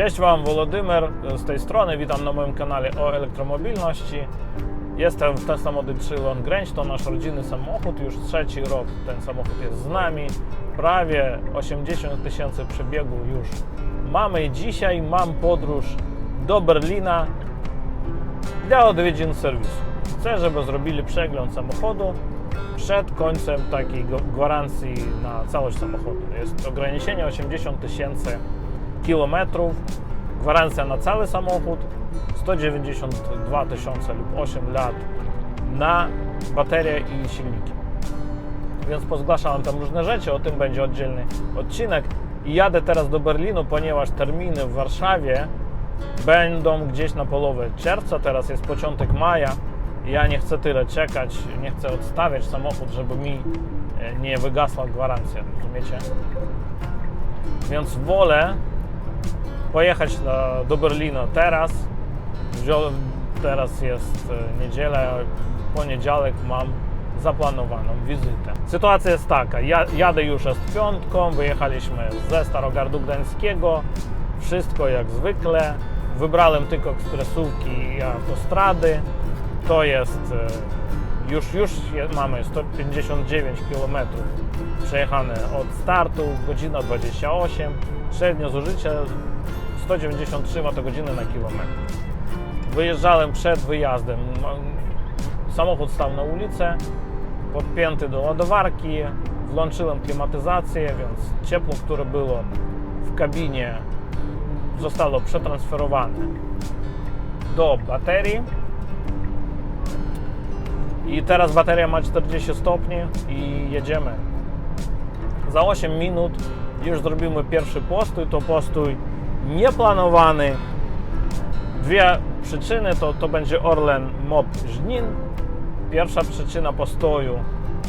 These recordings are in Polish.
Cześć Wam, Władimir z tej strony, witam na moim kanale o elektromobilności. Jestem w Tesla Model 3 Long Range, to nasz rodzinny samochód, już trzeci rok ten samochód jest z nami. Prawie 80 tysięcy przebiegu już mamy i dzisiaj mam podróż do Berlina dla odwiedzin serwisu. Chcę, żeby zrobili przegląd samochodu przed końcem takiej gwarancji na całość samochodu. Jest ograniczenie 80 tysięcy kilometrów, gwarancja na cały samochód 192 tysiące lub 8 lat na baterię i silniki. Więc pozgłaszałem tam różne rzeczy, o tym będzie oddzielny odcinek. I jadę teraz do Berlinu, ponieważ terminy w Warszawie będą gdzieś na połowę czerwca, teraz jest początek maja. Ja nie chcę tyle czekać, nie chcę odstawiać samochód, żeby mi e, nie wygasła gwarancja, rozumiecie? Więc wolę pojechać na, do Berlina teraz. Teraz jest e, niedziela, poniedziałek mam zaplanowaną wizytę. Sytuacja jest taka, ja, jadę już z piątką, wyjechaliśmy ze Starogardu Gdańskiego, wszystko jak zwykle. Wybrałem tylko ekspresówki i autostrady. To jest e, już, już mamy 159 km przejechane od startu, godzina 28, średnio zużycie 193 Wh na kilometr. Wyjeżdżałem przed wyjazdem. No, Samochód stał na ulicę, podpięty do ładowarki, włączyłem klimatyzację, więc ciepło, które było w kabinie, zostało przetransferowane do baterii. I teraz bateria ma 40 stopni i jedziemy. Za 8 minut już zrobimy pierwszy postój. To postój nieplanowany. Dwie przyczyny to, to będzie Orlen MOP Żnin. Pierwsza przyczyna postoju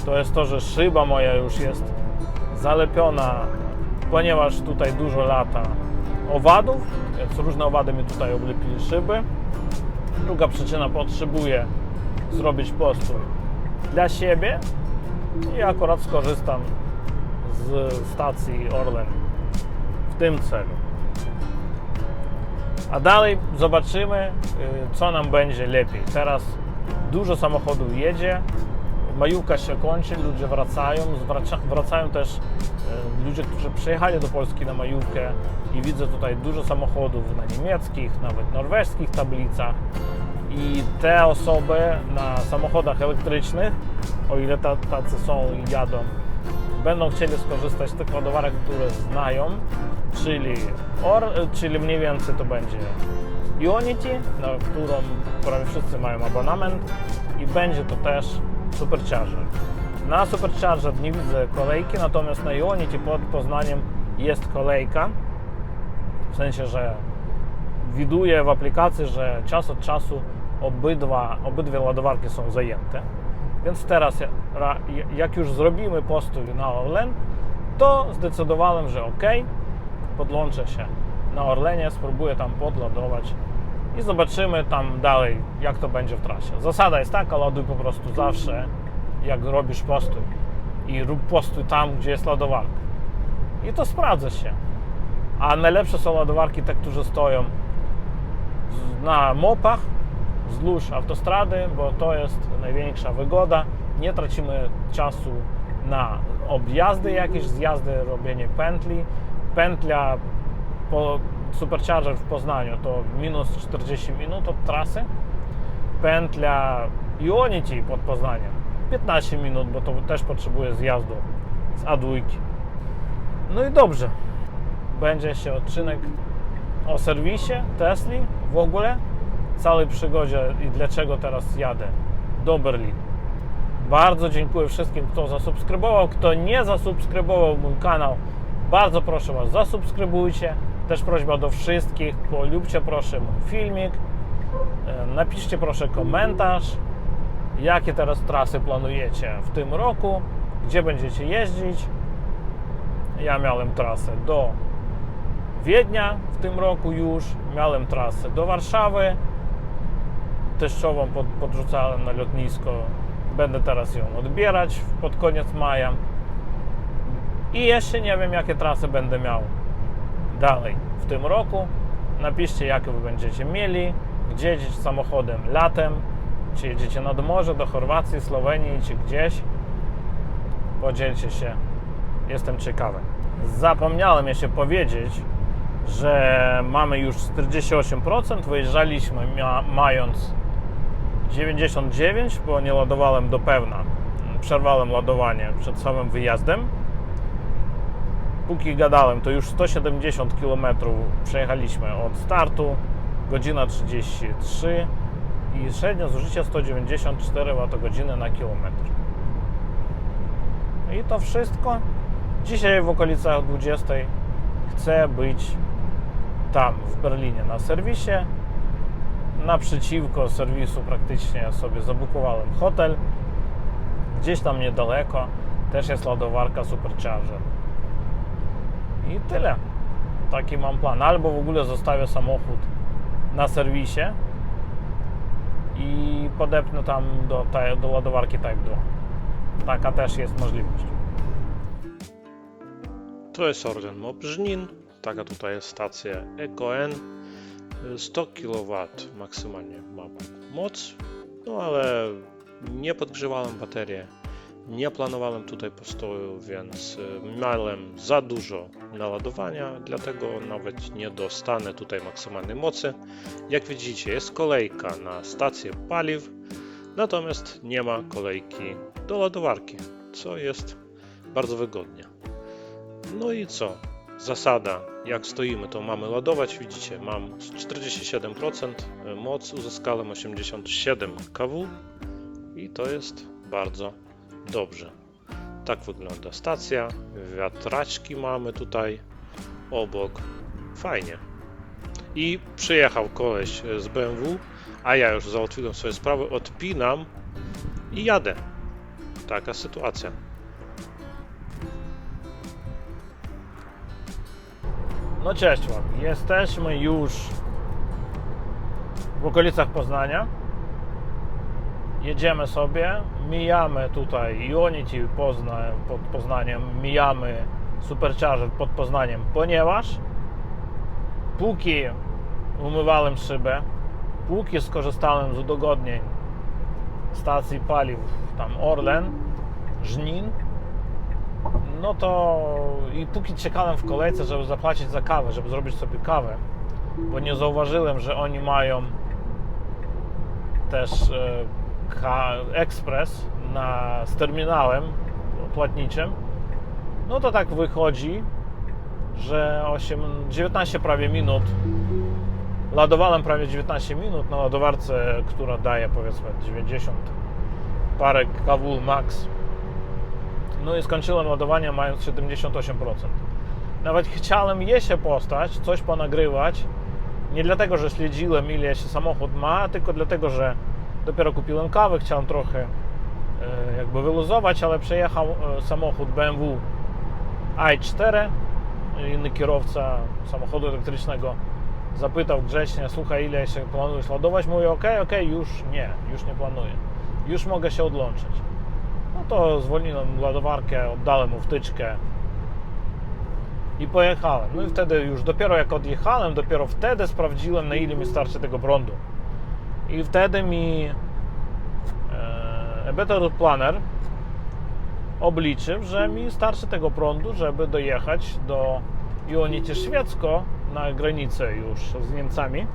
to jest to, że szyba moja już jest zalepiona, ponieważ tutaj dużo lata owadów, więc różne owady mi tutaj oblepili szyby. Druga przyczyna potrzebuję zrobić postój dla siebie i akurat skorzystam z stacji Orlen w tym celu. A dalej zobaczymy, y, co nam będzie lepiej. Teraz dużo samochodów jedzie, majówka się kończy, ludzie wracają, wracają też y, ludzie, którzy przyjechali do Polski na majówkę i widzę tutaj dużo samochodów na niemieckich, nawet norweskich tablicach i te osoby na samochodach elektrycznych, o ile ta, tacy są i jadą, będą chcieli skorzystać z tych ładowarek, które znają, czyli, or, czyli mniej więcej to będzie Ionity, na którą prawie wszyscy mają abonament i będzie to też Supercharger. Na Supercharger nie widzę kolejki, natomiast na Ionity pod Poznaniem jest kolejka, w sensie, że widuję w aplikacji, że czas od czasu obydwa, obydwie ładowarki są zajęte. Więc teraz, ra- jak już zrobimy postój na Orlen, to zdecydowałem, że ok, podłączę się na Orlenie, spróbuję tam podładować i zobaczymy tam dalej, jak to będzie w trasie. Zasada jest taka, ładuj po prostu zawsze, jak robisz postój i rób postój tam, gdzie jest ładowarka. I to sprawdza się. A najlepsze są ładowarki te, które stoją na mopach wzdłuż autostrady, bo to jest największa wygoda. Nie tracimy czasu na objazdy jakieś, zjazdy, robienie pętli. Pętlia po Supercharger w Poznaniu to minus 40 minut od trasy. Pętlia Ionity pod Poznaniem 15 minut, bo to też potrzebuje zjazdu z A2. No i dobrze. Będzie się odcinek o serwisie Tesli w ogóle, całej przygodzie i dlaczego teraz jadę do Berlina. Bardzo dziękuję wszystkim, kto zasubskrybował. Kto nie zasubskrybował mój kanał, bardzo proszę Was, zasubskrybujcie. Też prośba do wszystkich, polubcie proszę mój filmik. E, Napiszcie proszę komentarz, jakie teraz trasy planujecie w tym roku, gdzie będziecie jeździć. Ja miałem trasę do Wiednia w tym roku już, miałem trasę do Warszawy, teściową pod, podrzucałem na lotnisko, będę teraz ją odbierać pod koniec maja. I jeszcze nie wiem jakie trasy będę miał dalej w tym roku, Napiszcie, jak wy będziecie mieli, gdzie jedziecie samochodem latem, czy jedziecie nad morze do Chorwacji, Słowenii, czy gdzieś. Podzielcie się, jestem ciekawy. Zapomniałem jeszcze powiedzieć, że mamy już 48%, wyjeżdżaliśmy mając 99, bo nie ładowałem do pełna. Przerwałem ładowanie przed samym wyjazdem. Póki gadałem, to już 170 km przejechaliśmy od startu, godzina 33 i średnio zużycie 194 Wh na kilometr. I to wszystko. Dzisiaj w okolicach 20 chcę być tam, w Berlinie, na serwisie. Naprzeciwko serwisu praktycznie sobie zabukowałem hotel. Gdzieś tam niedaleko też jest ładowarka Supercharger. I tyle. Taki mam plan. Albo w ogóle zostawię samochód na serwisie i podepnę tam do, do ładowarki Type 2. Taka też jest możliwość. To jest Orlen Mop Żnin. Taka tutaj jest stacja EcoN. 100 kW maksymalnie ma moc. No ale nie podgrzewałem baterię. Nie planowałem tutaj postoju, więc y, miałem za dużo naładowania, dlatego nawet nie dostanę tutaj maksymalnej mocy. Jak widzicie, jest kolejka na stację paliw, natomiast nie ma kolejki do ładowarki, co jest bardzo wygodnie. No i co? Zasada, jak stoimy, to mamy ładować. Widzicie, mam 47% moc, uzyskałem 87 kW i to jest bardzo dobrze. Tak wygląda stacja. Wiatraczki mamy tutaj obok. Fajnie. I przyjechał koleś z BMW, a ja już załatwiłem swoje sprawy, odpinam i jadę. Taka sytuacja. No cześć Wam. Jesteśmy już w okolicach Poznania. Jedziemy sobie, mijamy tutaj Ionity Pozna, pod Poznaniem, mijamy Supercharger pod Poznaniem, ponieważ póki umywałem szybę, póki skorzystałem z udogodnień stacji paliw tam Orlen, Żnin, no to i póki czekałem w kolejce, żeby zapłacić za kawę, żeby zrobić sobie kawę, bo nie zauważyłem, że oni mają też e, ekspres na, z terminałem płatniczym, no to tak wychodzi, że 8, 19 prawie minut ładowałem prawie 19 minut na ładowarce, która daje powiedzmy 90 parę kW max no i skończyłem ładowanie mając 78%. Nawet chciałem jeszcze postać, coś ponagrywać. Nie dlatego, że śledziłem ile się samochód ma, tylko dlatego, że dopiero kupiłem kawę, chciałem trochę e, jakby wyluzować, ale przejechał e, samochód BMW i4. Inny kierowca samochodu elektrycznego zapytał grzecznie, słuchaj, ile się planujesz ładować? Mówię, ok, ok, już nie, już nie planuję. Już mogę się odłączyć. No to zwolniłem ładowarkę, oddałem mu wtyczkę i pojechałem. No i wtedy już dopiero jak odjechałem, dopiero wtedy sprawdziłem na ile mi starczy tego prądu. I wtedy mi e, Better Planner obliczył, że mi starczy tego prądu, żeby dojechać do Ionity Szwedzko na granicę już z Niemcami.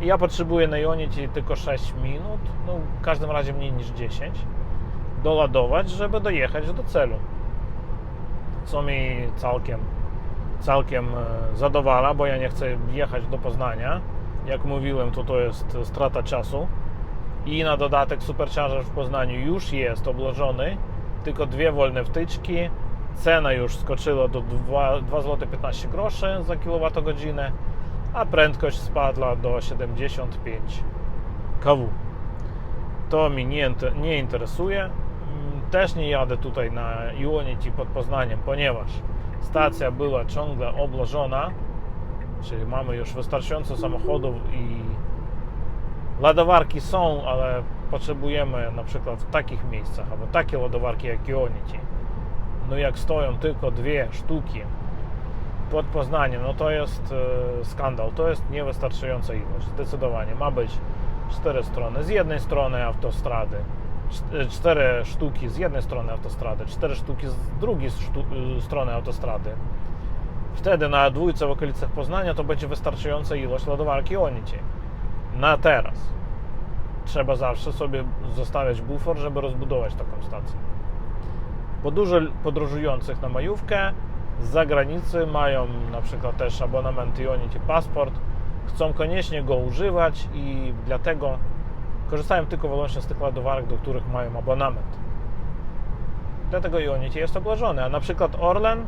I ja potrzebuję na Ionity tylko 6 minut, no w każdym razie mniej niż 10 doladować, żeby dojechać do celu. Co mi całkiem, całkiem e, zadowala, bo ja nie chcę jechać do Poznania. Jak mówiłem, to to jest strata czasu. I na dodatek Supercharger w Poznaniu już jest obłożony, tylko dwie wolne wtyczki. Cena już skoczyła do 2 zł 15 groszy za kilowatogodzinę, a prędkość spadła do 75 kW. To mi nie, nie interesuje. Też nie jadę tutaj na Ionity pod Poznaniem, ponieważ stacja była ciągle obłożona, czyli mamy już wystarczająco samochodów i ładowarki są, ale potrzebujemy na przykład w takich miejscach, albo takie ładowarki jak Ionity. No jak stoją tylko dwie sztuki pod Poznaniem, no to jest e, skandal, to jest niewystarczająca ilość, zdecydowanie. Ma być cztery strony. Z jednej strony autostrady, cztery sztuki z jednej strony autostrady, cztery sztuki z drugiej sztu, e, strony autostrady. Wtedy na dwójce w okolicach Poznania to będzie wystarczająca ilość ładowarki Onity. Na teraz. Trzeba zawsze sobie zostawiać bufor, żeby rozbudować taką stację. Podróżujących na majówkę z zagranicy mają na przykład też abonament Ionity Passport, chcą koniecznie go używać i dlatego korzystają tylko wyłącznie z tych ładowarek, do których mają abonament. Dlatego Ionity jest obłożony, a na przykład Orlen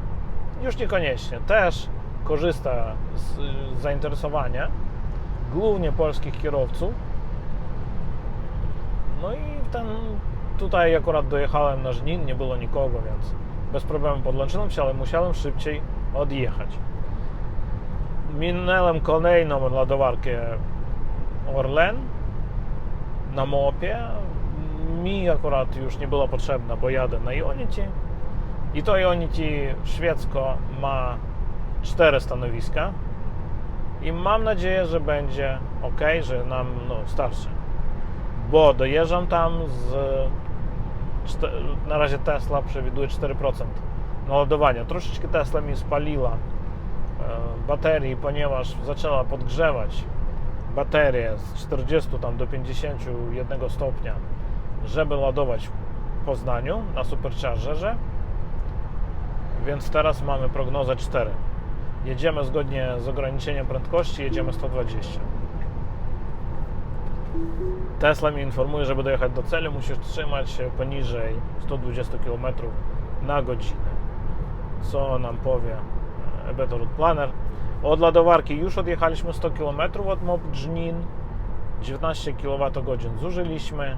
już niekoniecznie. Też korzysta z, z zainteresowania głównie polskich kierowców. No i ten tutaj akurat dojechałem na Żnin, nie było nikogo, więc bez problemu podłączyłem się, ale musiałem szybciej odjechać. Minąłem kolejną ładowarkę Orlen na mopie. Mi akurat już nie było potrzebna, bo jadę na Ionity. I to Ionity szwedzko ma cztery stanowiska. I mam nadzieję, że będzie ok, że nam no, starczy. Bo dojeżdżam tam z. Na razie Tesla przewiduje 4% naładowania. Troszeczkę Tesla mi spaliła baterii, ponieważ zaczęła podgrzewać baterię z 40 tam do 51 stopnia, żeby ładować w Poznaniu na superchargerze. Więc teraz mamy prognozę 4. Jedziemy zgodnie z ograniczeniem prędkości, jedziemy 120. Tesla mi informuje, żeby dojechać do celu, musisz trzymać się poniżej 120 km na godzinę. Co nam powie Better Planner. Od ładowarki już odjechaliśmy 100 km od MOP Żnin. 19 kWh zużyliśmy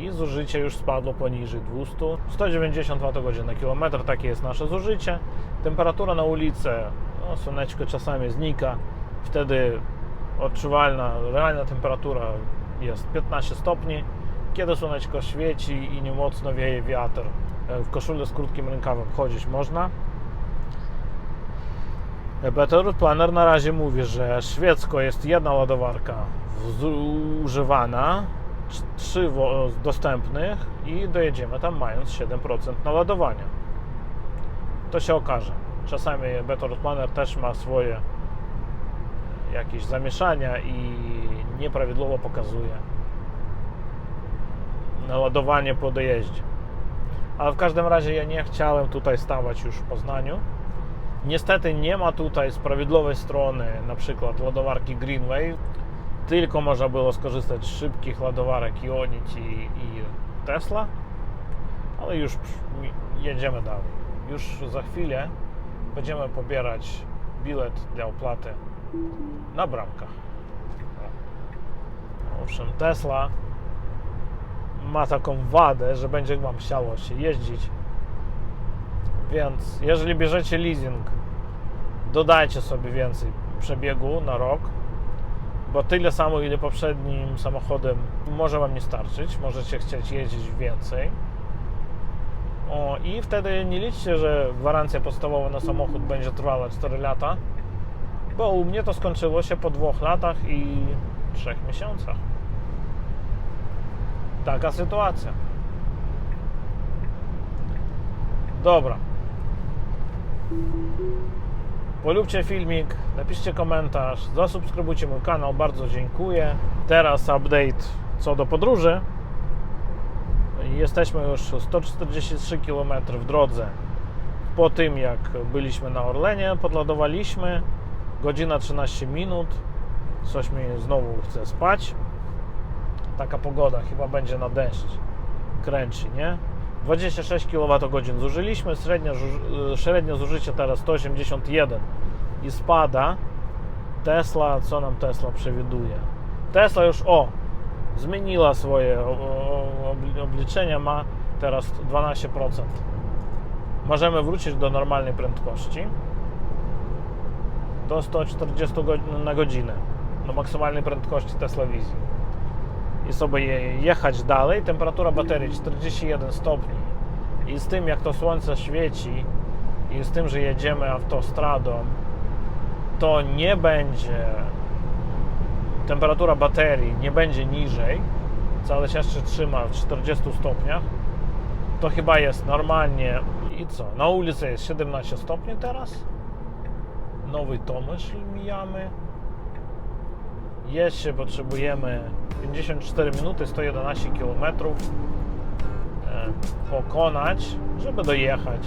i zużycie już spadło poniżej 200. 190 Wh na kilometr, takie jest nasze zużycie. Temperatura na ulicy, no, słoneczko czasami znika, wtedy odczuwalna, realna temperatura jest 15 stopni. Kiedy słoneczko świeci i nie mocno wieje wiatr, e, w koszuli z krótkim rękawem chodzić można. Better Planner na razie mówi, że szwedzko jest jedna ładowarka zużywana, tr- trzy dostępnych i dojedziemy tam mając 7% naładowania. To się okaże. Czasami Better Planner też ma swoje jakieś zamieszania i nieprawidłowo pokazuje naładowanie po dojeździe. Ale w każdym razie ja nie chciałem tutaj stawać już w Poznaniu. Niestety nie ma tutaj z strony na przykład ładowarki Greenway, tylko można było skorzystać z szybkich ładowarek Ionity i Tesla, ale już jedziemy dalej. Już za chwilę będziemy pobierać bilet dla opłaty na bramkach. Owszem, Tesla ma taką wadę, że będzie Wam chciało się jeździć. Więc jeżeli bierzecie leasing, dodajcie sobie więcej przebiegu na rok, bo tyle samo, ile poprzednim samochodem może Wam nie starczyć. Możecie chcieć jeździć więcej. O, I wtedy nie liczcie, że gwarancja podstawowa na samochód będzie trwała 4 lata, bo u mnie to skończyło się po dwóch latach i trzech miesiącach. Taka sytuacja. Dobra. Polubcie filmik, napiszcie komentarz, zasubskrybujcie mój kanał, bardzo dziękuję. Teraz update co do podróży. Jesteśmy już 143 km w drodze po tym, jak byliśmy na Orlenie, podładowaliśmy. Godzina 13 minut. Coś mi znowu chce spać. Taka pogoda, chyba będzie na deszcz. Kręci, nie? 26 kWh zużyliśmy, średnio, żu- średnio zużycie teraz 181 i spada. Tesla, co nam Tesla przewiduje? Tesla już, o, zmieniła swoje obliczenia, ma teraz 12%. Możemy wrócić do normalnej prędkości do 140 go- na godzinę do maksymalnej prędkości Tesla Wizji i sobie je- jechać dalej. Temperatura baterii 41 stopni i z tym jak to słońce świeci i z tym, że jedziemy autostradą, to nie będzie temperatura baterii nie będzie niżej, cały czas się trzyma w 40 stopniach, to chyba jest normalnie. I co? Na ulicy jest 17 stopni teraz. Nowy Tomyśl mijamy. Jeszcze potrzebujemy 54 minuty, 111 km e, pokonać, żeby dojechać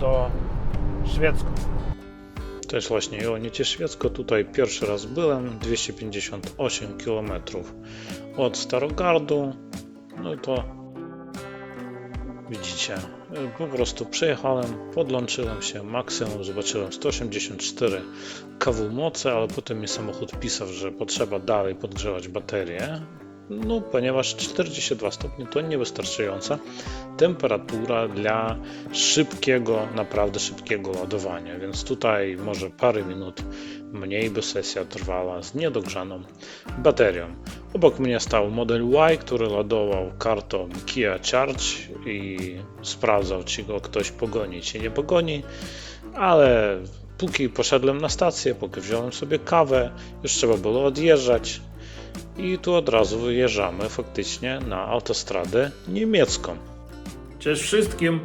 do Szwedzku. Jest właśnie Ionity Szwedzko. Tutaj pierwszy raz byłem, 258 km od Starogardu. No to widzicie, po prostu przejechałem, podłączyłem się, maksimum zobaczyłem 184 kW mocy, ale potem mi samochód pisał, że potrzeba dalej podgrzewać baterię. No, ponieważ 42 stopnie to niewystarczająca temperatura dla szybkiego, naprawdę szybkiego ładowania, więc tutaj może parę minut mniej by sesja trwała z niedogrzaną baterią. Obok mnie stał model Y, który ładował kartą Kia Charge i sprawdzał, czy go ktoś pogoni, czy nie pogoni, ale póki poszedłem na stację, póki wziąłem sobie kawę, już trzeba było odjeżdżać i tu od razu wyjeżdżamy faktycznie na autostradę niemiecką. Cześć wszystkim.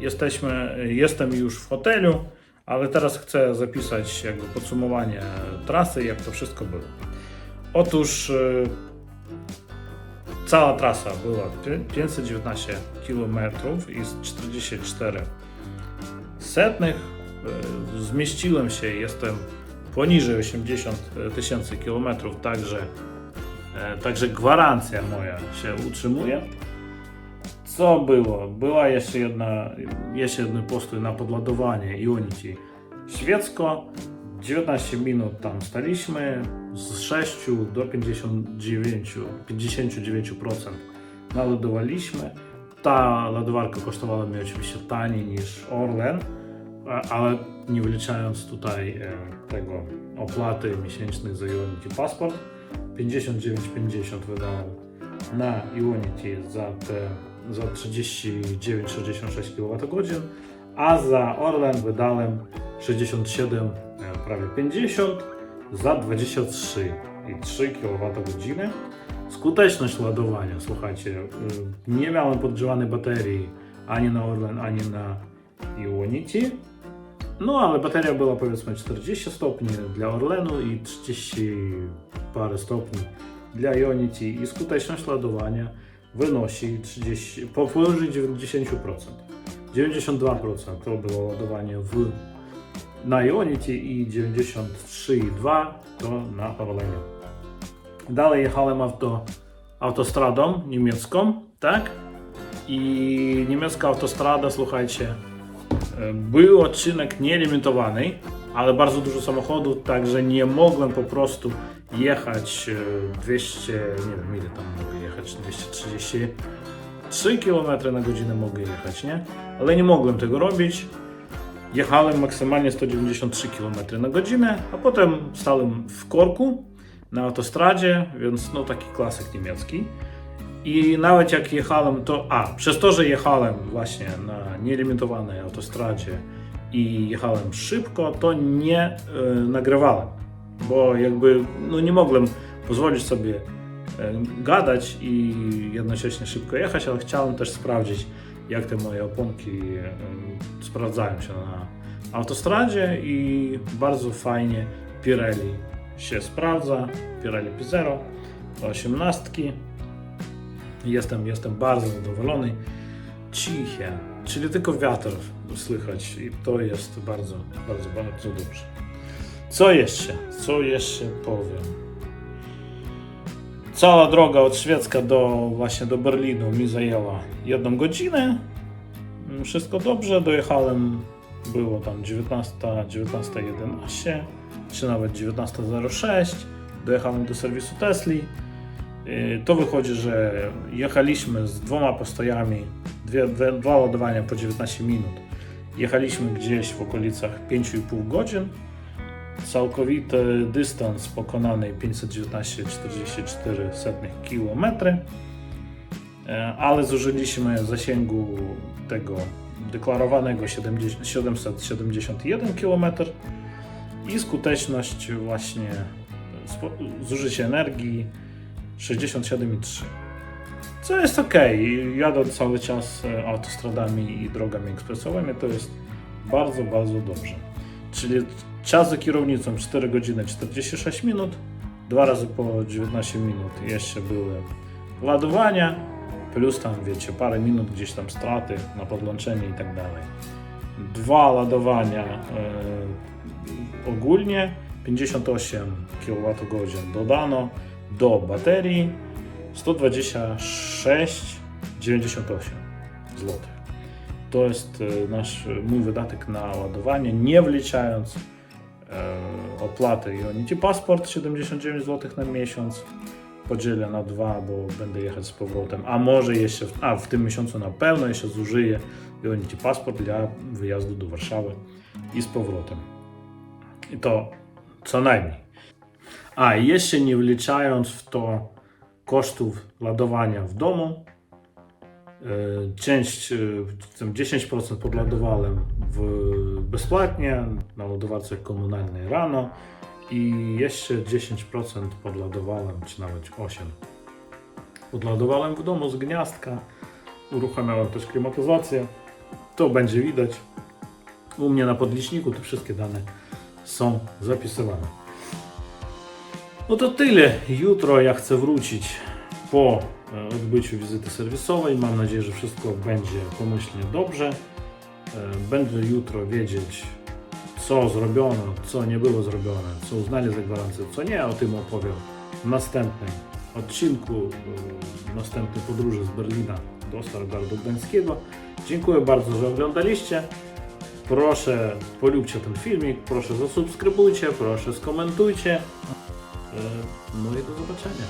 Jesteśmy, jestem już w hotelu, ale teraz chcę zapisać jakby podsumowanie trasy, jak to wszystko było. Otóż y, cała trasa była pi- 519 km i z 44 setnych. Y, Zmieściłem się, jestem poniżej 80 tysięcy kilometrów, także, e, także gwarancja moja się utrzymuje. Co było? Była jeszcze jedna, jeszcze jeden postój na podładowanie Unity Świecko. 19 minut tam staliśmy, z 6 do 59, 59% naładowaliśmy. Ta ładowarka kosztowała mnie oczywiście taniej niż Orlen, ale nie wyliczając tutaj e, tego opłaty miesięcznej za Unity Passport. 59,50 wydałem na Unity za te za 39-66 kWh, a za Orlen wydałem 67, e, prawie 50 za 23,3 kWh. Skuteczność ładowania, słuchajcie, y, nie miałem podgrzewanej baterii ani na Orlen, ani na Unity. No, ale bateria była powiedzmy 40 stopni dla Orlenu i 30 parę stopni dla Unity i skuteczność ładowania wynosi 30, po- powyżej 90%. 92% to było ładowanie w, na Unity i 93,2% to na Orlenie. Dalej jechałem auto, autostradą niemiecką, tak? I niemiecka autostrada, słuchajcie, był odcinek nielimitowany, ale bardzo dużo samochodów, także nie mogłem po prostu jechać e, 200, nie wiem ile tam mogę jechać, 233 km na godzinę mogę jechać, nie? Ale nie mogłem tego robić. Jechałem maksymalnie 193 km na godzinę, a potem stałem w korku na autostradzie, więc no taki klasyk niemiecki. I nawet jak jechałem, to a przez to, że jechałem właśnie na nielimitowanej autostradzie i jechałem szybko, to nie y, nagrywałem, bo jakby no nie mogłem pozwolić sobie y, gadać i jednocześnie szybko jechać, ale chciałem też sprawdzić, jak te moje oponki y, sprawdzają się na autostradzie i bardzo fajnie Pirelli się sprawdza, Pirelli P0, 18. Jestem, jestem bardzo zadowolony. Ciche, czyli tylko wiatr słychać i to jest bardzo, bardzo, bardzo dobrze. Co jeszcze? Co jeszcze powiem? Cała droga od Szwedzka do właśnie do Berlinu mi zajęła jedną godzinę. Mm, Wszystko dobrze, dojechałem, było tam 19, 19.11 czy nawet 19.06. Dojechałem do serwisu Tesli. Yy, To wychodzi, że jechaliśmy z dwoma postojami, dwie, dwie, dwa ładowania po 19 minut. Jechaliśmy gdzieś w okolicach 5,5 godzin. Całkowity dystans pokonany 519,44 km. Ale zużyliśmy zasięgu tego deklarowanego 70, 771 km i skuteczność właśnie zużycie energii 67,3. Co jest ok, jadę cały czas e, autostradami i drogami ekspresowymi, to jest bardzo, bardzo dobrze. Czyli czas za kierownicą 4 godziny 46 minut, dwa razy po 19 minut jeszcze były ładowania, plus tam wiecie, parę minut gdzieś tam straty na podłączenie i tak dalej. Dwa ładowania e, ogólnie, 58 kWh dodano do baterii, 126,98 zł. To jest e, nasz e, mój wydatek na ładowanie, nie wliczając e, opłaty Unity Passport 79 zł na miesiąc. Podzielę na dwa, bo będę jechać z powrotem. A może jeszcze, w, a w tym miesiącu na pewno jeszcze zużyję Unity Passport dla wyjazdu do Warszawy i z powrotem. I to co najmniej. A jeszcze nie wliczając w to kosztów ładowania w domu, E, Część, e, tam 10% podładowałem w, bezpłatnie na ładowarce komunalnej rano i jeszcze 10% podładowałem, czy nawet 8%. Podładowałem w domu z gniazdka, uruchamiałem też klimatyzację. To będzie widać. U mnie na podliczniku te wszystkie dane są zapisywane. No to tyle. Jutro ja chcę wrócić po e, odbyciu wizyty serwisowej. Mam nadzieję, że wszystko będzie pomyślnie dobrze. E, Będę jutro wiedzieć, co zrobiono, co nie było zrobione, co uznali za gwarancję, co nie. O tym opowiem w następnym odcinku, e, następnej podróży z Berlina do Stargardu Gdańskiego. Dziękuję bardzo, że oglądaliście. Proszę polubcie ten filmik, proszę zasubskrybujcie, proszę skomentujcie. E, No i do zobaczenia.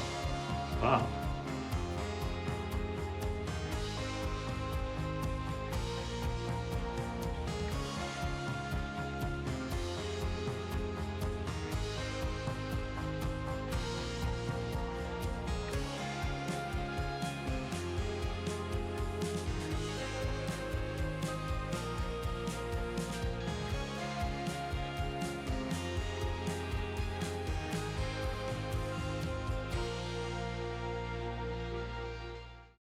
Pa!